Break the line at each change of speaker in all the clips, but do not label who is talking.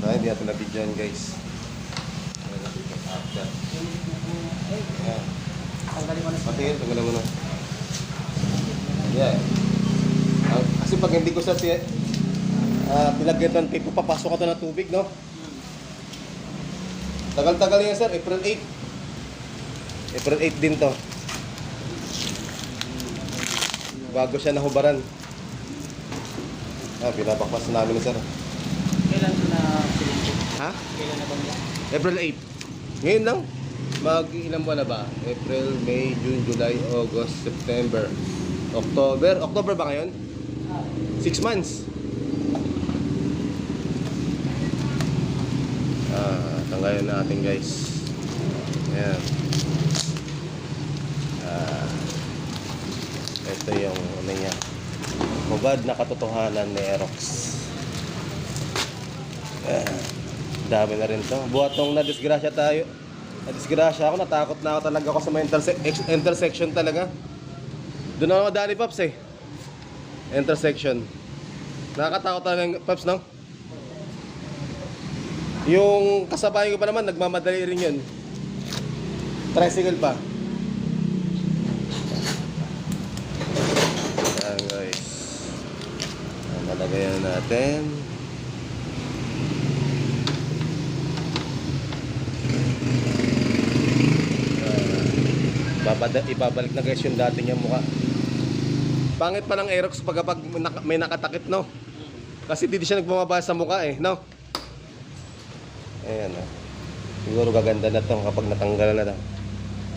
Ah, hindi natin nabidyan guys. After.
Tanggalin na siya.
Patingin, tanggalan mo na. Yeah. Ah, kasi pag hindi ko sa ti- ah, tilagyan ng tape, papasok ka to ng tubig, no? Tagal-tagal yan, sir. April 8. April 8 din to. Bago siya nahubaran. Ah, pinapakpas na namin sir.
Kailan ko na silinto?
Ha?
Kailan na ba?
April 8. Ngayon lang. Mag ilang buwan na ba? April, May, June, July, August, September, October. October ba ngayon? 6 months. Ah, tanggalin natin guys. Ayan. Ah, ito yung ano niya. Hubad na katotohanan ni Aerox. Ah, dami na rin to. Buhat nung na-disgrasya tayo. Na-disgrasya ako, natakot na ako talaga ako sa mga interse- intersection talaga. Doon ako madali, Paps eh. Intersection. Nakakatakot talaga yung Paps, no? Yung kasabay ko pa naman, nagmamadali rin yun. Tricycle pa. Ayan guys. Ayan, Malagayan natin. Babada, ibabalik na guys yung dati niyang mukha. Pangit pa ng Aerox pag kapag may nakatakip, no? Kasi di siya nagmamaba sa mukha eh, no? Ayan, oh. Siguro gaganda na to kapag natanggal na to.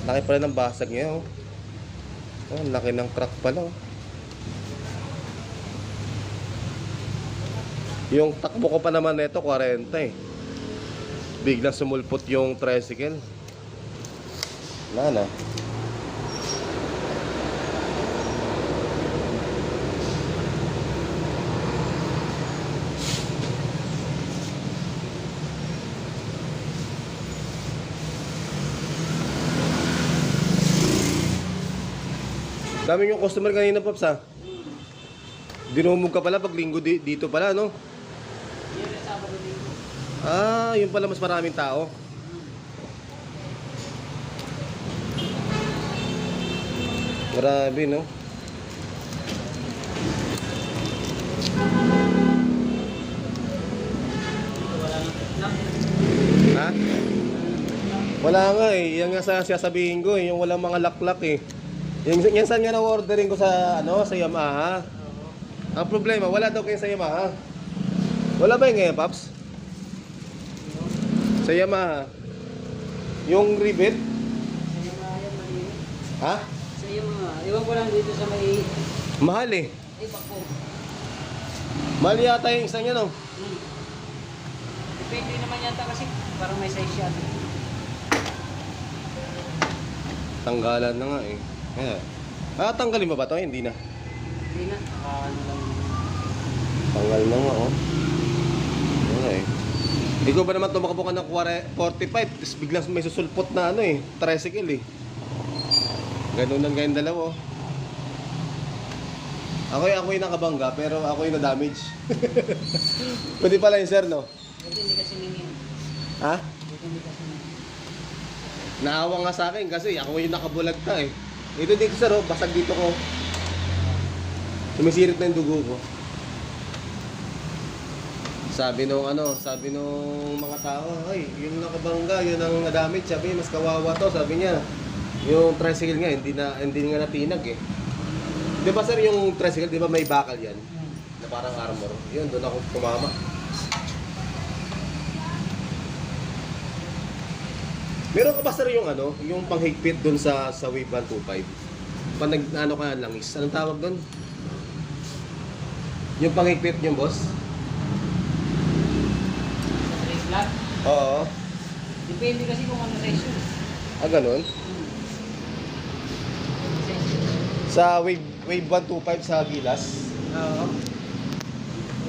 Laki pala ng basag niya, oh. Oh, laki ng crack pala, oh. Yung takbo ko pa naman nito, 40 eh. Biglang sumulpot yung tricycle. Wala na. Dami yung customer kanina, Pops, ha? Dinumog ka pala pag linggo di- dito pala, no? Ah, yun pala mas maraming tao. Grabe, no? Ha? Wala nga eh. Yan nga sa sasabihin ko eh. Yung walang mga laklak eh. Yung, yan saan nga na-ordering ko sa, ano, sa Yamaha. Ang problema, wala daw kayo sa Yamaha. Wala ba yung ngayon, Paps? Sa Yamaha. Yung rivet?
Sa mga yan, malinis.
Ha?
Sa mga, iwan ko lang dito sa may,
Mahal eh.
ay bako.
Mahal yata yung isa niya, no?
Hmm. Depende naman yata kasi parang may size siya.
Tanggalan na nga eh. Kaya, ah, tanggalin ba ba ito? Hindi na.
Hindi na. Ah, ano lang.
Tanggal na nga, oh. Eh. Ikaw ba naman tumakbo ka ng 40 45, tapos biglang may susulpot na ano eh, tricycle eh. Ganun lang kayong dalawa, oh. Ako yung, ako yung nakabangga, pero ako yung na-damage. Pwede pala yun, sir, no?
Buti hindi kasi ningin.
Ha?
Buti hindi kasi ningin.
Naawa nga sa akin kasi ako yung nakabulagta eh. Ito dito, sir, oh, basag dito ko. Sumisirit na yung dugo ko. Sabi nung ano, sabi nung mga tao, ay, yung nakabangga, yun ang na-damage. Sabi, mas kawawa to, sabi niya. Yung tricycle nga, hindi na hindi nga natinag eh. 'Di ba sir, yung tricycle, 'di ba may bakal 'yan?
Hmm.
Na parang armor. Yun, doon ako tumama. Meron ka ba sir yung ano, yung panghigpit doon sa sa Wave 125? Pag nag ano ka langis, anong tawag doon? Yung panghigpit yung boss?
Sa trace block.
Oo.
Depende kasi kung ano size yun.
Ah, ganun?
Hmm.
Sa Wave Wave 125 sa Gilas.
Oo.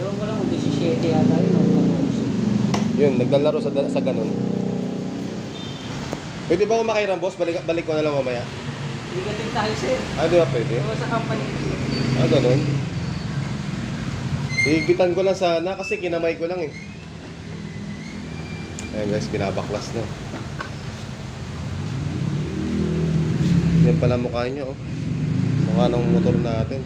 Ewan ko lang kung 17 yata yun. o 14.
Yun, naglalaro sa sa ganun. Pwede ba kumakairan boss? Balik, balik ko na lang mamaya.
Din tayo sir.
Ah, di ba pwede?
Oo, sa company.
Ah, ganun. Higpitan ko lang sana kasi kinamay ko lang eh. Ayan guys, binabaklas na. Yan pala mukha niya oh. Mukha ng motor natin.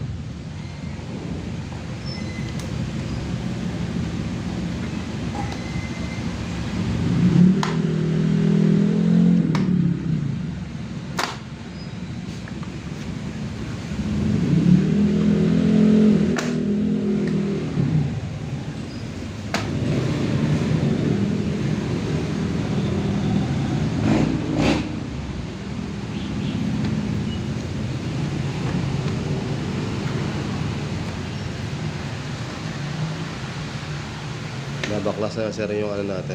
Nabaklas na sir yung ano natin.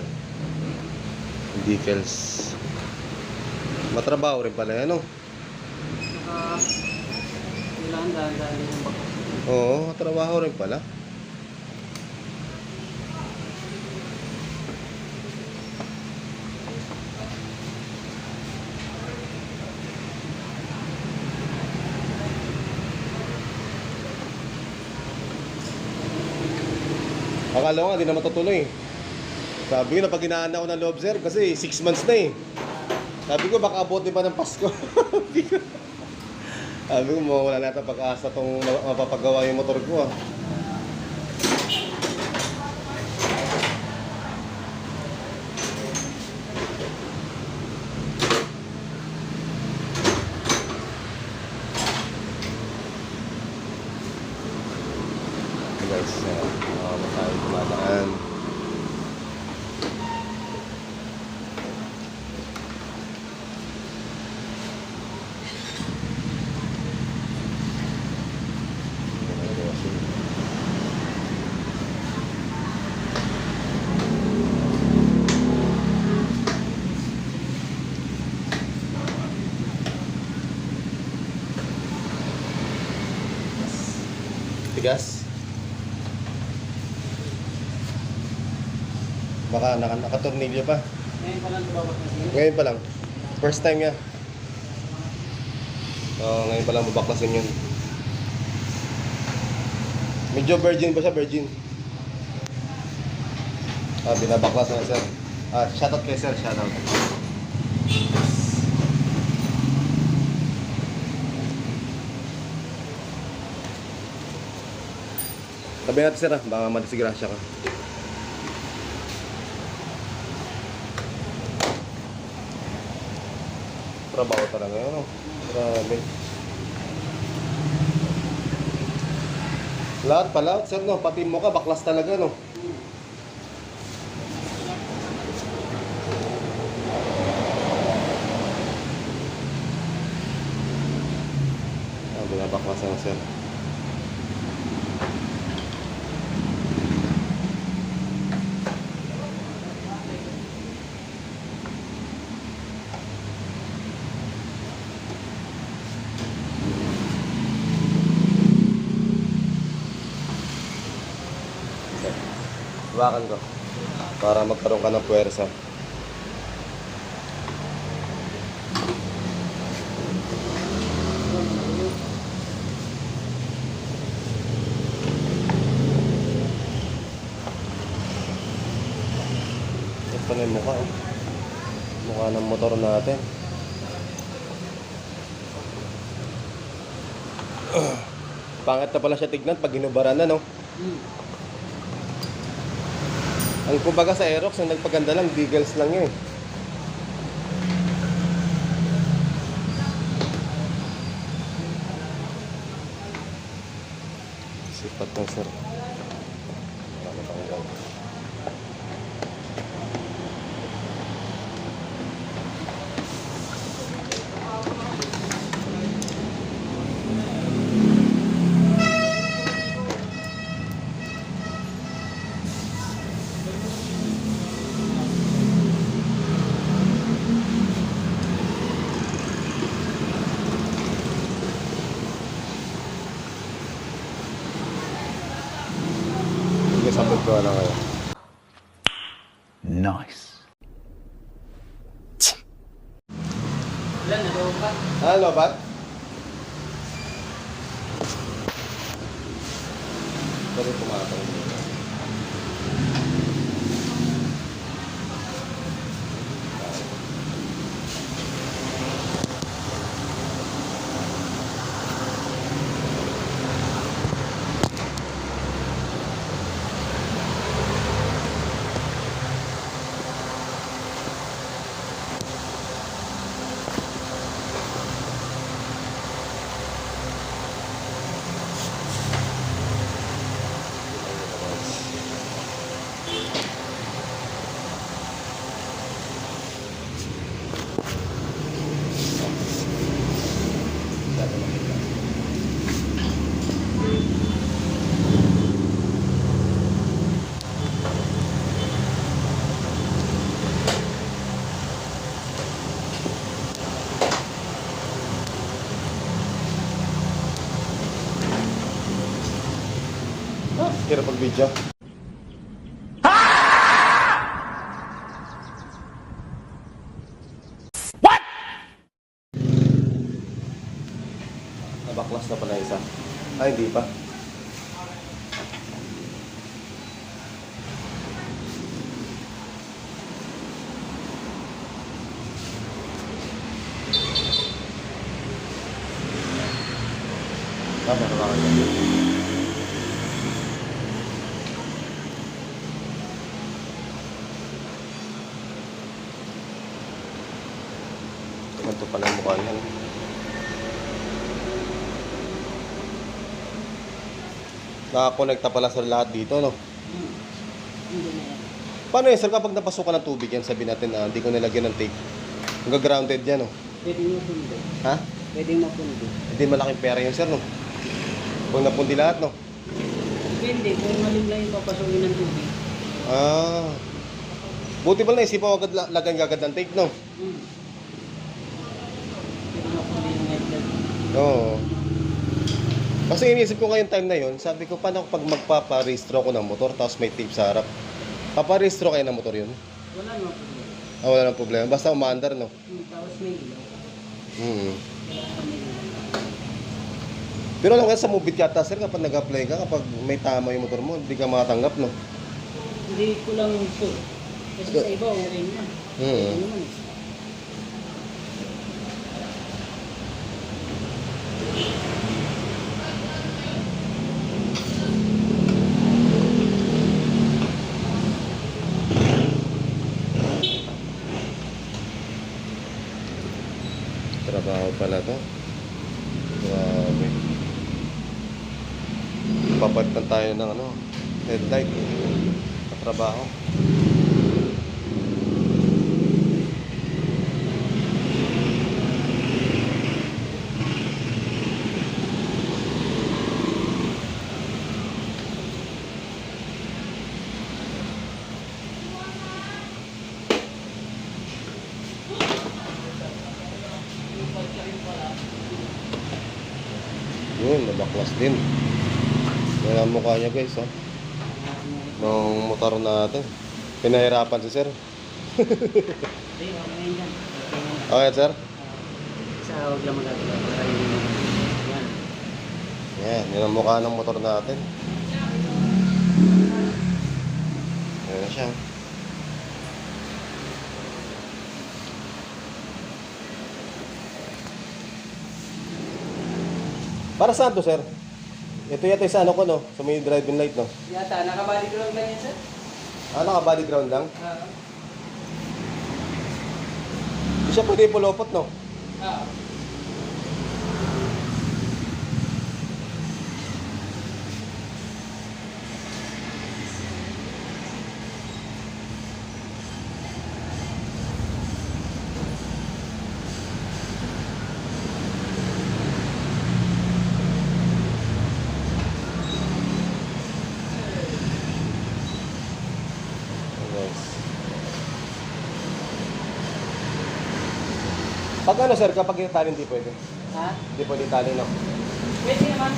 Decals. Matrabaho rin pala yan, no?
Saka, kailangan dahil-dahil yung bakas.
Oo, matrabaho rin pala. Akala ko nga, di na matutuloy. Sabi ko, napaginaan ako ng love sir kasi 6 months na eh. Sabi ko, baka abot din pa ng Pasko. Sabi ko, mawala na ata pag-asa tong ma- mapapagawa yung motor ko ah. Guys, uh, uh, tayo dumadaan. Tigas? Baka naka, nakatornilyo pa.
Ngayon pa lang lumabas na siya.
Ngayon pa lang. First time niya. Oo, ngayon pa lang mabaklasin yun. Medyo virgin ba siya? Virgin. Ah, binabaklas na sir. Ah, shoutout kay sir, shoutout. Tabi natin sir ah, baka madisigrasya ka. Trabaho talaga yun, no? Grabe. Lahat pala, sir, no? Pati mo ka, baklas talaga, no? Ah, binabaklas na, sir. Hawakan ko. Para magkaroon ka ng puwersa. Ito pala yung mukha, oh. Mukha ng motor natin. Pangit na pala siya tignan pag ginubaran na, no?
Hmm.
Ang kumbaga sa Aerox, ang nagpaganda lang, Deagles lang yun.
Ka?
Ano ba? Pero pumatong dito. Video. Nabaklas na pala isa. Ay, hindi pa. Tama na ba kayo? No? Nakakonekta pala sa lahat dito, no?
Hmm. Hindi na yan.
Paano yun, sir, kapag napasukan ng tubig yan, sabihin natin na hindi ko nilagyan ng tape. Hanggang grounded yan, no?
Pwede mo pundi.
Ha?
Pwede mo pundi.
Hindi malaking pera yun, sir, no? Kung napundi lahat, no?
Depende kung malim lang yung papasukin ng tubig.
Ah. Buti pala naisipan ko agad la- lagyan agad ng tape, no?
Hmm. Pwede mo pundi yung headlight.
Oo. Kasi iniisip ko ngayong time na yon, sabi ko, paano pag magpapa-restro ko ng motor tapos may tape sa harap? Papa-restro kayo ng motor yun?
Wala naman pundi.
Ah, wala nang problema. Basta umaandar, no?
Hmm. Tapos may ilaw.
Hmm.
Ilaw.
Pero alam ka sa Mubit yata, sir, kapag nag-apply ka, kapag may tama yung motor mo, hindi ka makatanggap, no?
Hindi ko lang sure. Kasi sa iba, okay na.
Hmm.
Pwede naman eh.
Trabaho pala to. Grabe. Papalitan tayo ng ano, headlight. Katrabaho. Nabaklas din. Yan ang mukha niya guys, oh. Nung motor natin. Pinahirapan si sir.
Okay
sir?
Sa huwag lang magagawa. Yan.
Yan, yan ang mukha ng motor natin. Yan siya. Para saan to, sir? Ito yata yung sa ano ko, no? Sa may driving light, no?
Yata, nakabalik ko lang yan sir.
Ah, naka-body ground lang?
Ah.
Hindi siya pwede pulopot, no?
Ah.
Yes. Pag ano, sir, kapag itali, hindi pwede.
Ha?
Hindi pwede itali, no?
Pwede naman.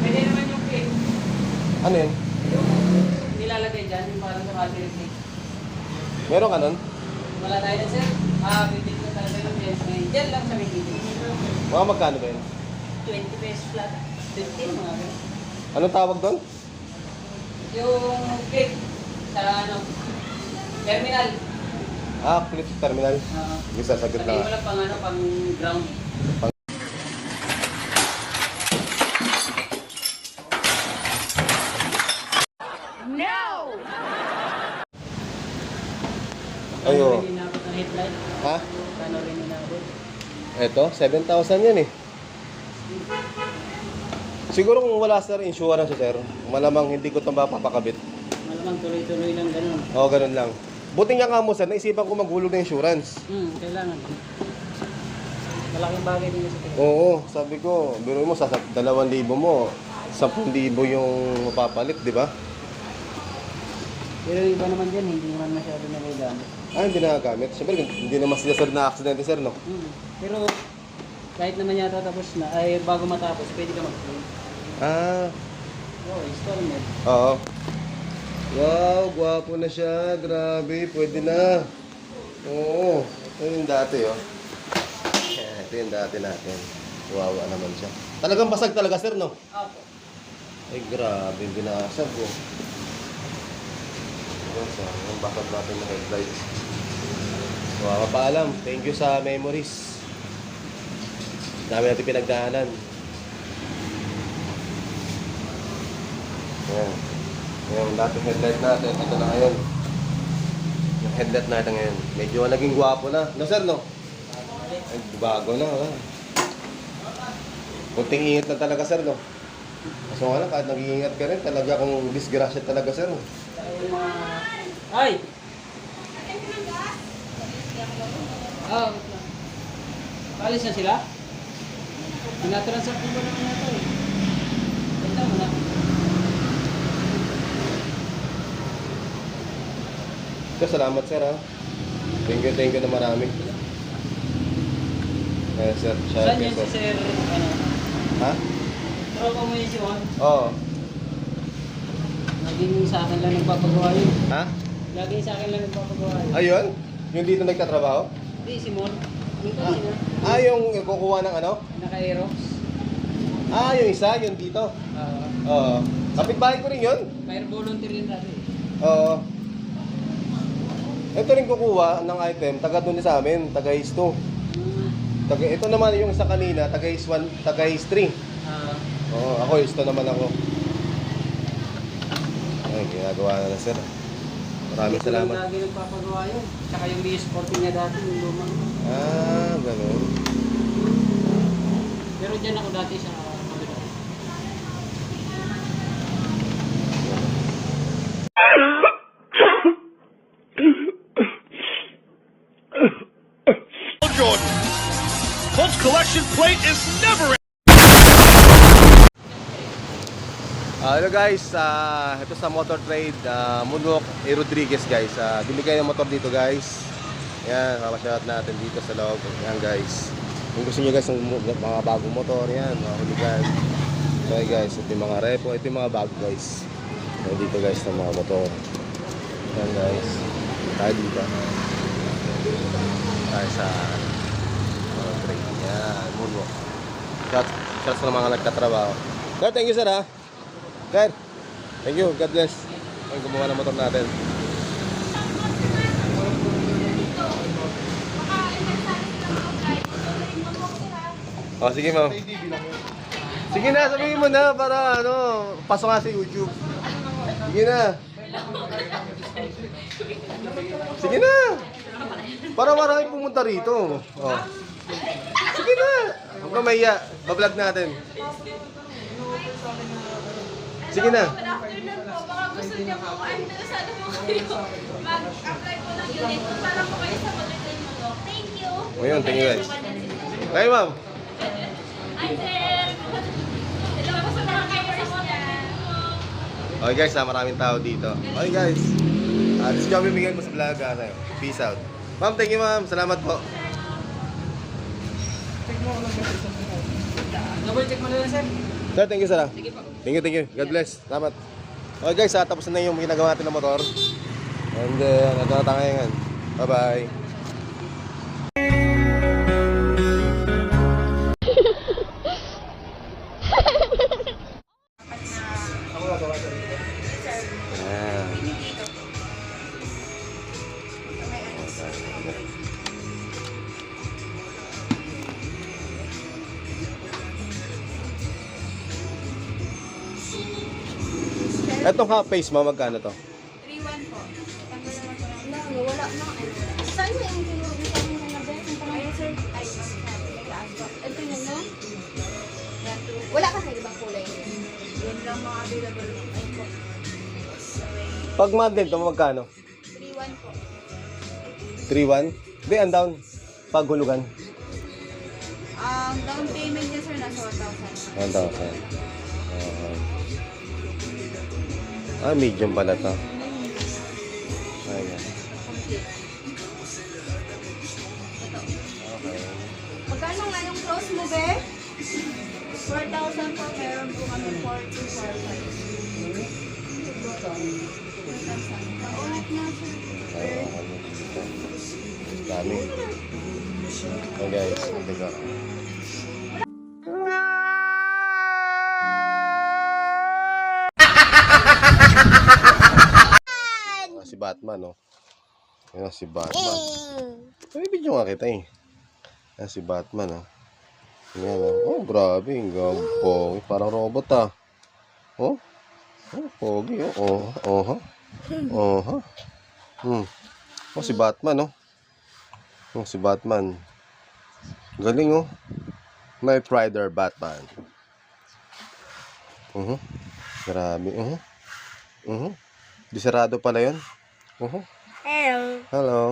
Pwede naman yung cake.
Ano yun?
Yung nilalagay dyan, yung parang sa battery cake.
Meron ka nun?
Wala tayo na sir. Ah, bibit ko talaga yung pesos ngayon. Lang sa may bibit.
Mga magkano ba yun?
20 pesos flat. 15 mga ganun.
Anong tawag doon?
Yung cake sa ano, terminal.
Ah, flip terminal.
Oo.
Hindi sasagot
Sabihin mo lang pang ano, pang ground.
Ayo.
Kano rin inabot ng headlight?
Ha?
Kano rin inabot?
Eto, 7,000 yan eh. Siguro kung wala sir insurance sir, malamang hindi ko ito mapapakabit.
Malamang tuloy-tuloy lang ganun.
Oo, ganun lang. Buti nga nga mo sir, naisipan ko maghulog ng insurance.
Hmm, kailangan. Malaking bagay din sa tingin.
Oo, sabi ko, biro mo sa 2,000 mo, 10,000 yung mapapalit, di ba?
Pero yung iba naman dyan, hindi naman masyado nagagamit.
Ah, hindi nagagamit. Siyempre, hindi naman sila sir na aksidente sir, no?
Hmm. Pero kahit naman yata tapos na, ay bago matapos, pwede ka mag-claim.
Ah,
Oh, installment.
Oo. Wow, gwapo na siya. Grabe, pwede na. Oo. Ito yung dati, oh. Ito yung dati natin. Wawa naman siya. Talagang basag talaga, sir, no?
Apo.
Ay, grabe, binasag, oh. Yan, sir. Yung basag natin ng headlights. Wawa pa alam. Thank you sa memories. Dami natin pinagdaanan. Yan. Yung dating headlight natin, ito na ngayon. Yung headlight natin ngayon. Medyo naging gwapo na. No, sir, no? Ay, bago na, wala. Kunting ingat na talaga, sir, no? Kaso nga lang, kahit nag-iingat ka rin, talaga kung disgrasya talaga, sir. no?
Ay! Ah, lang. Paalis na sila? Tinatransact ko ba naman natin eh? Ganda mo na.
Salamat, sir, ha? Thank you, thank you na marami. Eh, sir,
Saan yan
sir.
si Sir, ano?
Ha?
Tropa mo yun si Juan?
Oo.
Laging sa akin lang nagpapagawa yun.
Ha?
Laging sa akin lang nagpapagawa yun.
Ayun? Yung dito nagtatrabaho?
Hindi, si Mon. Yung kanina.
Ah, yung kukuha ng ano?
Naka-aerox.
Ah, yung isa, yung dito.
Ah,
Oo. Kapitbahay ko rin yun.
fire volunteer yun dati.
Oo. Ito rin kukuha ng item, taga doon sa amin, taga East 2.
Hmm.
Taga, ito naman yung sa kanina, taga East 1, taga East 3.
Ah,
Oo, ako East 2 naman ako. Ay, ginagawa na na sir. Maraming salamat.
Lagi nagpapagawa yun. Tsaka yung BS40 niya dati, yung lumang.
Ah, ganun.
Pero dyan ako dati sa
Colts collection plate is never
Ah, hello guys, ah ito sa Motor Trade, uh, Munok A. Rodriguez guys. Uh, bili kayo ng motor dito guys. Yan, papashoutout natin dito sa loob. Yan guys. Kung gusto niyo guys ng mga bagong motor, yan, mga huligan. So guys, ito yung mga repo, ito yung mga bago guys. Yan dito guys ng mga motor. Yan guys. Tayo dito. Tayo sa Trade. Yan, Munok. Shout, shout sa mga nagtatrabaho. Sir, thank you sir ha. Sir, thank you. God bless. Ang gumawa ng motor natin. Oh, sige ma'am. Sige na, sabihin mo na para ano, pasok nga sa YouTube. Sige na. Sige na. Para marami pumunta rito. Oh. Sige na. Huwag ka mahiya. Bablog natin. Sige na.
Good afternoon po. Baka gusto niyo po, ay interesado po kayo. Mag-apply po ng unit po para po kayo sa Motortrain Mundo. Thank you.
O yun, thank you guys. Kayo ma'am.
Hi, sir. Hello sa mga kayo sa
Okay guys, ah, maraming tao dito. Okay guys. Uh, this job bibigyan ko sa vlog. ah, sa'yo. Peace out. Ma'am, thank you ma'am. Salamat po.
Double check mo na lang, sir.
Sir, thank you sir. ah.
Sige po.
Thank you, thank you. God bless. Salamat. Okay guys, ah, tapos na yung ginagawa natin ng motor. And then, ito na tayo ngayon. Bye-bye. Half face mo, magkano to?
3-1 po. Wala na. Saan mo yung pinag-usapan mo na ba? Ayun, sir. Ay, nagtaas po. Ito yun, no? Wala ka sa ibang kulay. Yun lang mga available. Ay po.
Pag model to, magkano?
3-1 po.
3-1? Hindi, ang down. Paghulugan.
Ang down payment niya, sir, nasa 1,000.
1,000. Okay. Ah, medium pala to. Ayan. Okay.
Magkano nga yung close mo, be? 4,000 po. Meron po kami 4 to 4,500. Paulit na.
Ah, ano dito. Dami. Oh guys, tiga. Ah, Batman, oh. Ayan, si Batman. May video nga kita eh. Ayan, si Batman, oh. Ayan, oh. Oh, grabe. Ang gampong. Parang robot, ah. Oh. Oh, pogi, oh. Oh, oh, ha. Oh, ha. Hmm. Oh, si Batman, oh. Oh, si Batman. Galing, oh. May Rider Batman. Uh-huh. Grabe, uh-huh. Uh-huh. Disarado pala yun. Uh-huh.
Hello.
Hello.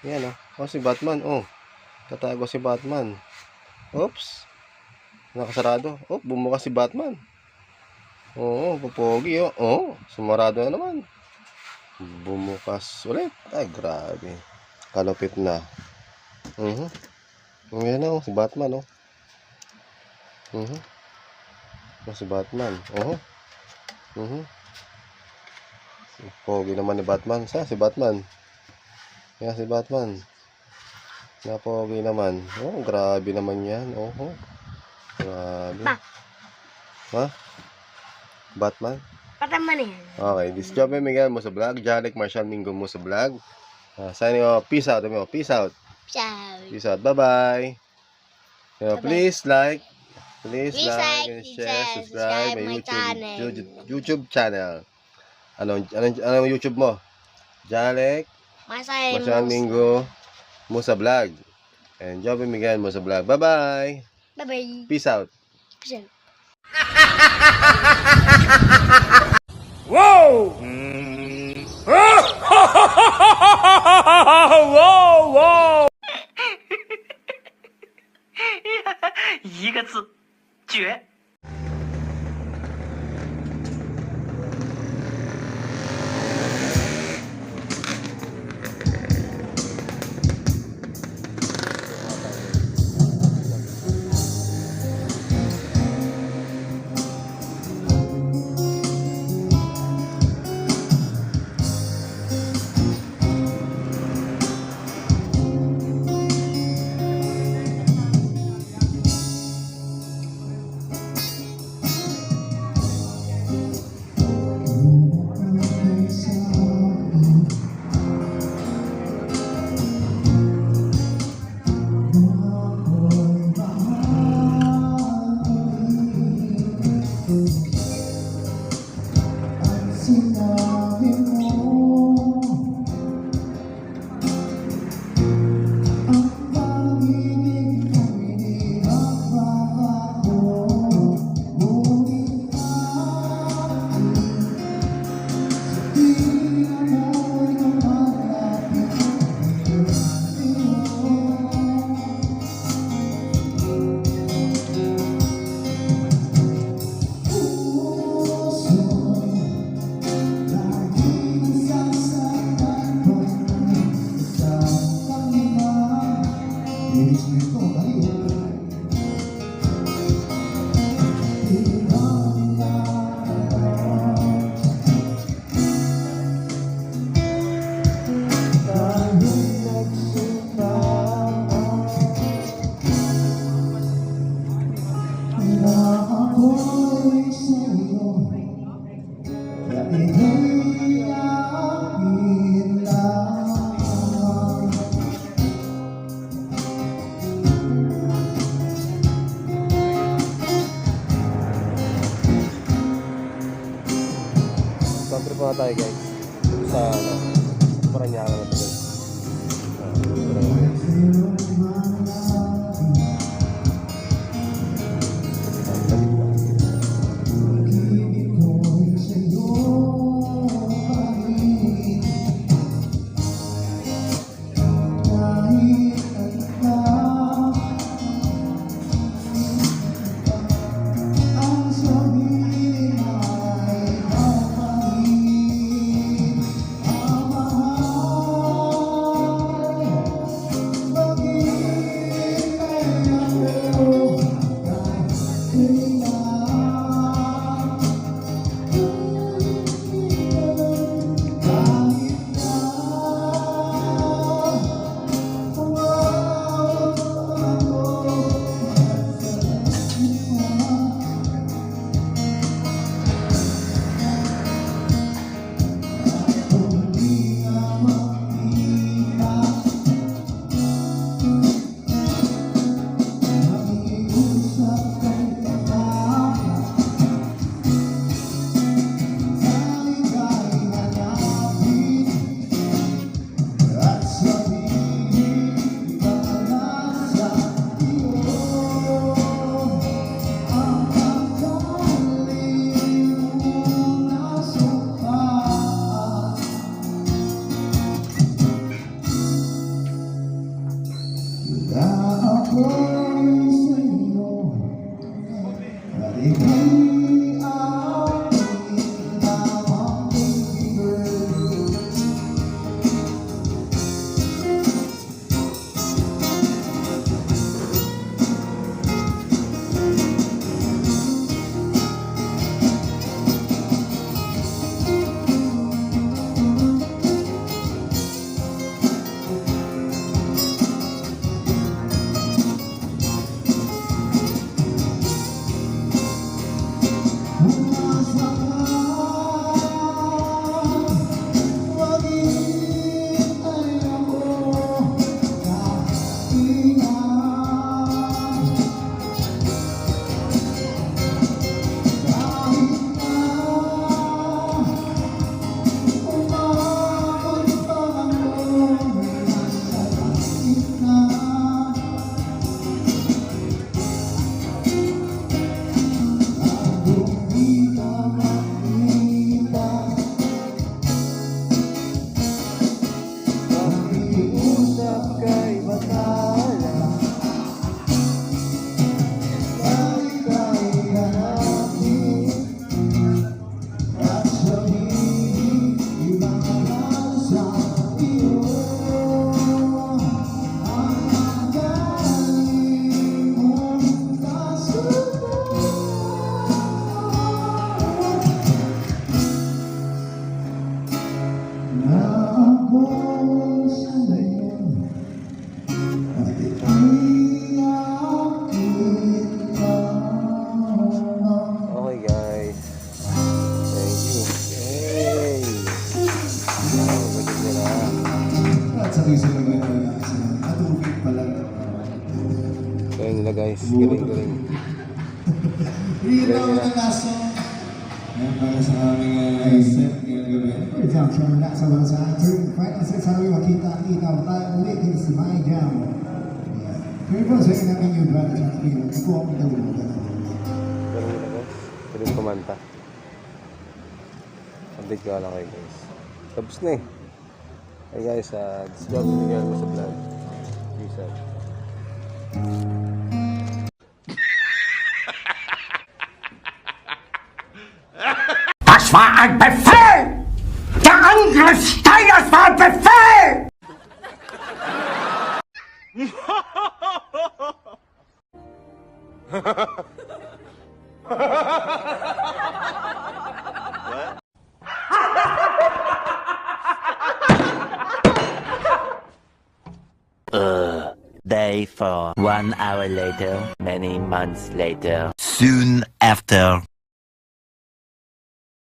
Yan, oh. Oh, si Batman, oh. Tatago si Batman. Oops. Nakasarado. Oh, bumukas si Batman. Oo, pupogi, oh. Oh, sumarado na naman. Bumukas ulit. Ay, grabe. Kalupit na. Mhm. Uh Yan oh, si Batman, oh. Mhm. Oh, si Batman. Oh. Mhm. Pogi naman ni Batman. Sa si Batman. Yan si Batman. Napogi naman. Oh, grabe naman yan. Oh, oh. Grabe.
Ba.
Ha? Batman?
Pataman yan.
Okay, this is Jobe Miguel mo sa vlog. Jalik Marshall Mingo mo sa vlog. Uh, signing off. Peace out. Peace out.
Ciao.
Peace out. Bye-bye. Uh,
Bye-bye.
please like, please,
Please
like,
like,
and
share,
share, subscribe
subscribe
my
my
YouTube,
channel.
YouTube channel. Anong, anong, anong YouTube mo? Jalik
Masay
Marshall Mingo mo sa vlog. And Jobe Miguel mo sa vlog. Bye-bye.
Bye-bye.
Peace out.
Peace out.
Whoa! whoa, whoa! 一个字，绝。 Makita-kita tayo ulit din sa My Jam. Kaya po sa namin yung brother sa akin, ito ang daw mo
Galing nila guys. Galing kumanta. Update ko lang kayo guys. Tapos na eh. Hey guys, uh, this vlog binigyan ko sa vlog. Peace out.
Das war ein